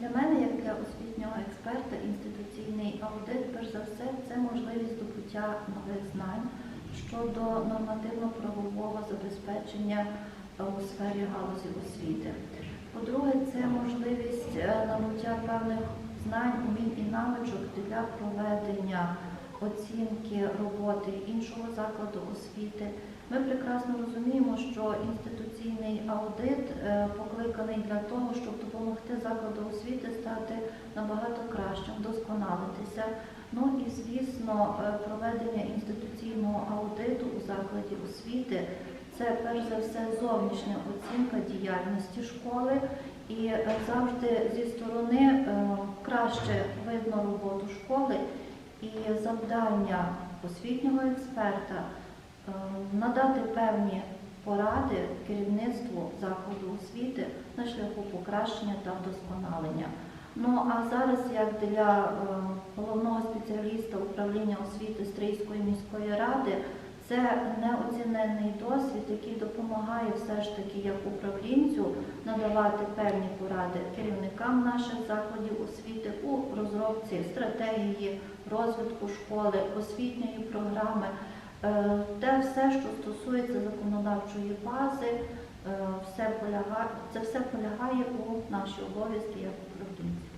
Для мене, як для освітнього експерта, інституційний аудит, перш за все, це можливість здобуття нових знань щодо нормативно-правового забезпечення у сфері галузі освіти. По-друге, це можливість е, набуття певних знань, умінь і навичок для проведення оцінки роботи іншого закладу освіти. Ми прекрасно розуміємо, що інституційний аудит е, покликаний для того, щоб допомогти закладу освіти стати набагато кращим, вдосконалитися. Ну і звісно, е, проведення інституційного аудиту у закладі освіти це перш за все зовнішня оцінка діяльності школи, і е, завжди зі сторони краще видно роботу школи і завдання освітнього експерта е, надати певні поради керівництву закладу освіти на шляху покращення та вдосконалення. Ну а зараз, як для е, головного спеціаліста управління освіти Стрийської міської ради, це неоціненний досвід, який допомагає все ж таки як управлінцю надавати певні поради керівникам наших закладів освіти у розробці стратегії розвитку школи, освітньої програми, Е, те все, що стосується законодавчої бази, е, все полягає, це все полягає у наші обов'язки як управлінців.